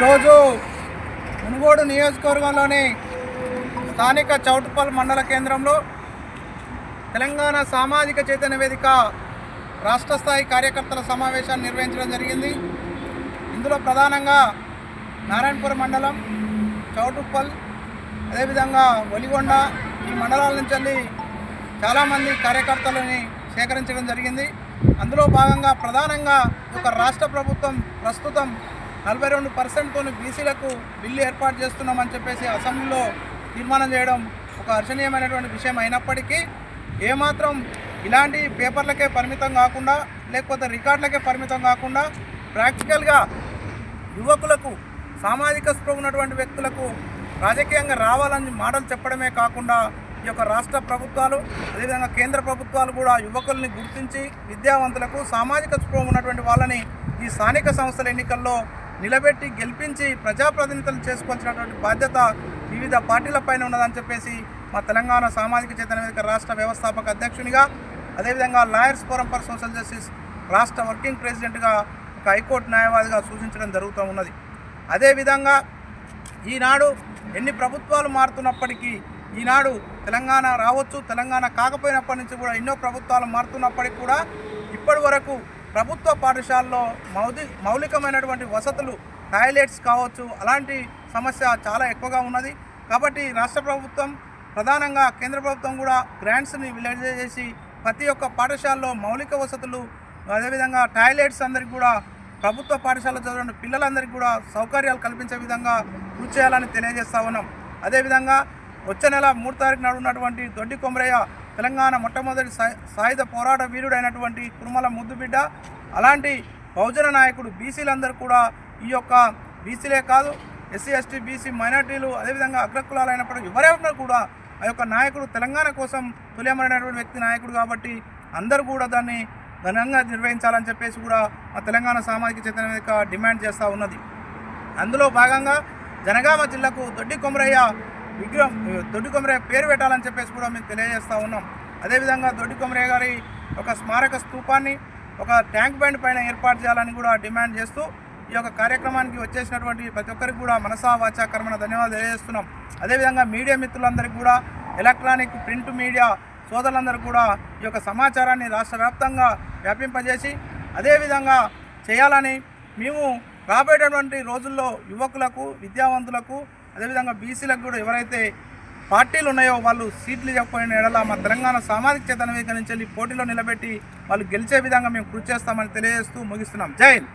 ఈరోజు మునుగోడు నియోజకవర్గంలోని స్థానిక చౌటుపల్ మండల కేంద్రంలో తెలంగాణ సామాజిక చైతన్య వేదిక రాష్ట్ర స్థాయి కార్యకర్తల సమావేశాన్ని నిర్వహించడం జరిగింది. ఇందులో ప్రధానంగా నారాయణపురం మండలం చౌటుప్పల్ అదేవిధంగా ఒలిగొండ ఈ మండలాల నుంచి వెళ్ళి చాలామంది కార్యకర్తలని సేకరించడం జరిగింది. అందులో భాగంగా ప్రధానంగా ఒక రాష్ట్ర ప్రభుత్వం ప్రస్తుతం నలభై రెండు పర్సెంట్తో బీసీలకు బిల్లు ఏర్పాటు చేస్తున్నామని చెప్పేసి అసెంబ్లీలో తీర్మానం చేయడం ఒక హర్షణీయమైనటువంటి విషయం అయినప్పటికీ ఏమాత్రం ఇలాంటి పేపర్లకే పరిమితం కాకుండా లేకపోతే రికార్డులకే పరిమితం కాకుండా ప్రాక్టికల్గా యువకులకు సామాజిక స్పృహ ఉన్నటువంటి వ్యక్తులకు రాజకీయంగా రావాలని మాటలు చెప్పడమే కాకుండా ఈ యొక్క రాష్ట్ర ప్రభుత్వాలు అదేవిధంగా కేంద్ర ప్రభుత్వాలు కూడా యువకుల్ని గుర్తించి విద్యావంతులకు సామాజిక స్పృహ ఉన్నటువంటి వాళ్ళని ఈ స్థానిక సంస్థల ఎన్నికల్లో నిలబెట్టి గెలిపించి ప్రజాప్రతినిధులు చేసుకొచ్చినటువంటి బాధ్యత వివిధ పార్టీలపైన ఉన్నదని చెప్పేసి మా తెలంగాణ సామాజిక చైతన్య వేదిక రాష్ట్ర వ్యవస్థాపక అధ్యక్షునిగా అదేవిధంగా lawyers forum for social justice రాష్ట్ర వర్కింగ్ ప్రెసిడెంట్గా ఒక హైకోర్టు న్యాయవాదిగా సూచించడం జరుగుతూ ఉన్నది. అదేవిధంగా ఈనాడు ఎన్ని ప్రభుత్వాలు మారుతున్నప్పటికీ ఈనాడు తెలంగాణ రావచ్చు తెలంగాణ కాకపోయినప్పటి నుంచి కూడా ఎన్నో ప్రభుత్వాలు మారుతున్నప్పటికీ కూడా ఇప్పటి వరకు ప్రభుత్వ పాఠశాలలో మౌలి మౌలికమైనటువంటి వసతులు టాయిలెట్స్ కావచ్చు అలాంటి సమస్య చాలా ఎక్కువగా ఉన్నది. కాబట్టి రాష్ట్ర ప్రభుత్వం ప్రధానంగా కేంద్ర ప్రభుత్వం కూడా గ్రాంట్స్ని విడుదల చేసి ప్రతి ఒక్క పాఠశాలలో మౌలిక వసతులు అదేవిధంగా టాయిలెట్స్ అందరికీ కూడా ప్రభుత్వ పాఠశాలలో చదివిన పిల్లలందరికీ కూడా సౌకర్యాలు కల్పించే విధంగా కృషి చేయాలని తెలియజేస్తా ఉన్నాం. అదేవిధంగా వచ్చే నెల మూడు తారీఖు నాడు ఉన్నటువంటి దొడ్డి కొమరయ్య తెలంగాణ మొట్టమొదటి సాయుధ పోరాట వీరుడైనటువంటి కురుమల ముద్దుబిడ్డ అలాంటి బహుజన నాయకుడు బీసీలందరూ కూడా ఈ యొక్క బీసీలే కాదు ఎస్సీ ఎస్టీ బీసీ మైనార్టీలు అదేవిధంగా అగ్రకులాలు అయినప్పుడు ఎవరైనా కూడా ఆ యొక్క నాయకుడు తెలంగాణ కోసం తుల్యమైనటువంటి వ్యక్తి నాయకుడు కాబట్టి అందరూ కూడా దాన్ని ఘనంగా నిర్వహించాలని చెప్పేసి కూడా మా తెలంగాణ సామాజిక చైతన్య వేదిక డిమాండ్ చేస్తూ ఉన్నది. అందులో భాగంగా జనగామ జిల్లాకు దొడ్డి కొమరయ్య విగ్రహం దొడ్డి కొమరయ్య పేరు పెట్టాలని చెప్పేసి కూడా మేము తెలియజేస్తూ ఉన్నాం. అదేవిధంగా దొడ్డి కొమరయ్య గారి ఒక స్మారక స్తూపాన్ని ఒక ట్యాంక్ బండ్ పైన ఏర్పాటు చేయాలని కూడా డిమాండ్ చేస్తూ ఈ యొక్క కార్యక్రమానికి వచ్చేసినటువంటి ప్రతి ఒక్కరికి కూడా మనసా వాచా ధన్యవాదాలు తెలియజేస్తున్నాం. అదేవిధంగా మీడియా మిత్రులందరికీ కూడా ఎలక్ట్రానిక్ ప్రింట్ మీడియా సోదరులందరూ కూడా ఈ యొక్క సమాచారాన్ని రాష్ట్ర వ్యాప్తంగా వ్యాపింపజేసి అదేవిధంగా చేయాలని మేము రాబోయేటటువంటి రోజుల్లో యువకులకు విద్యావంతులకు అదేవిధంగా బీసీలకు కూడా ఎవరైతే పార్టీలు ఉన్నాయో వాళ్ళు సీట్లు చెప్పిన ఎడల మా తెలంగాణ సామాజిక చేతన వేదిక నుంచి వెళ్ళి పోటీలో నిలబెట్టి వాళ్ళు గెలిచే విధంగా మేము కృషి చేస్తామని తెలియజేస్తూ ముగిస్తున్నాం. జైన్